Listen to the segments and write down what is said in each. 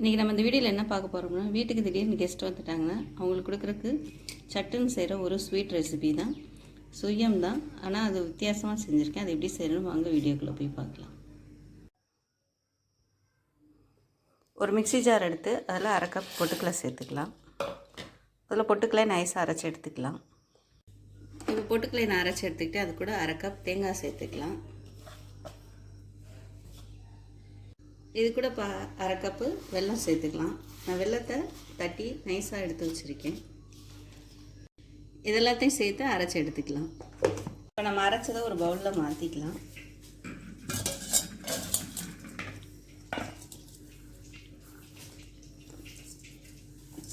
இன்றைக்கி நம்ம இந்த வீடியோவில் என்ன பார்க்க போகிறோம்னா வீட்டுக்கு திடீர்னு கெஸ்ட் வந்துட்டாங்கன்னா அவங்களுக்கு கொடுக்குறக்கு சட்டுன்னு செய்கிற ஒரு ஸ்வீட் ரெசிபி தான். சுயம் தான். ஆனால் அது வித்தியாசமாக செஞ்சுருக்கேன். அது எப்படி செய்யணும் வாங்க வீடியோக்குள்ளே போய் பார்க்கலாம். ஒரு மிக்ஸி ஜார் எடுத்து அதில் அரை கப் பொட்டுக்கலை சேர்த்துக்கலாம். அதில் பொட்டுக்கலை நைஸாக அரைச்சி எடுத்துக்கலாம். இப்போ பொட்டுக்கலை நான் அரைச்சி எடுத்துக்கிட்டு அது கூட அரை கப் தேங்காய் சேர்த்துக்கலாம். இது கூட பா அரை கப்பு வெல்லம் சேர்த்துக்கலாம். நான் வெல்லத்தை தட்டி நைஸாக எடுத்து வச்சுருக்கேன். இதெல்லாத்தையும் சேர்த்து அரைச்சி எடுத்துக்கலாம். இப்போ நம்ம அரைச்சதை ஒரு பவுலில் மாற்றிக்கலாம்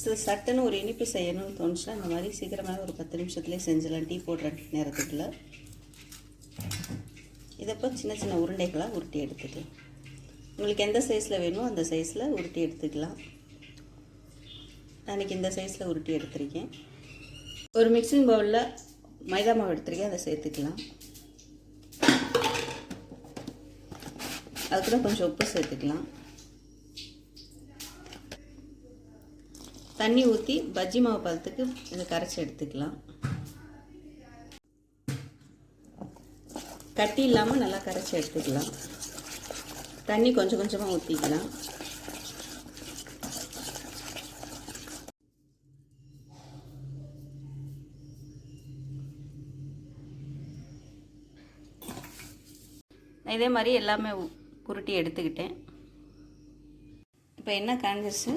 ஸோ சட்டுன்னு ஒரு இனிப்பு செய்யணும்னு தோணுச்சுன்னா இந்த மாதிரி சீக்கிரமாக ஒரு பத்து நிமிஷத்துலேயே செஞ்சிடலாம். டீ போடுற நேரத்துக்குள்ள. இதப்போ சின்ன சின்ன உருண்டைகளாக உருட்டி எடுத்துக்கலாம். உங்களுக்கு எந்த சைஸில் வேணுமோ அந்த சைஸில் உருட்டி எடுத்துக்கலாம். அன்றைக்கி இந்த சைஸில் உருட்டி எடுத்திருக்கேன். ஒரு மிக்சிங் பவுலில் மைதா மாவு எடுத்திருக்கேன். அதை சேர்த்துக்கலாம். அது கூட கொஞ்சம் உப்பு சேர்த்துக்கலாம். தண்ணி ஊற்றி பஜ்ஜி மாவு பதத்துக்கு இதை கரைச்சி எடுத்துக்கலாம். கட்டி இல்லாமல் நல்லா கரைச்சி எடுத்துக்கலாம். தண்ணி கொஞ்சம் கொஞ்சமாக ஊற்றிக்கலாம் இதே மாதிரி எல்லாமே உருட்டி எடுத்துக்கிட்டேன். இப்போ என்ன காஞ்சிச்சு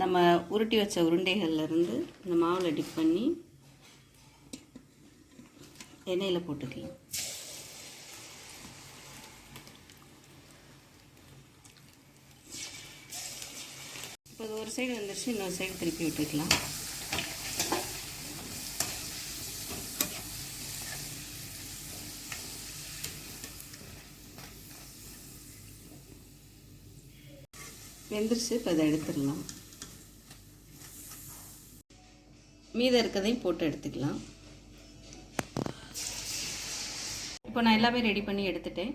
நம்ம உருட்டி வச்ச உருண்டைகள்லேருந்து இந்த மாவில் டிப் பண்ணி எண்ணெயில் போட்டுக்கலாம். இப்போ இது ஒரு சைடு வந்துருச்சு இன்னொரு சைடு திருப்பி விட்டுக்கலாம். வெந்துருச்சு இப்போ அதை எடுத்துடலாம். மீதம் இருக்கதையும் போட்டு எடுத்துக்கலாம். இப்போ நான் எல்லாமே ரெடி பண்ணி எடுத்துட்டேன்.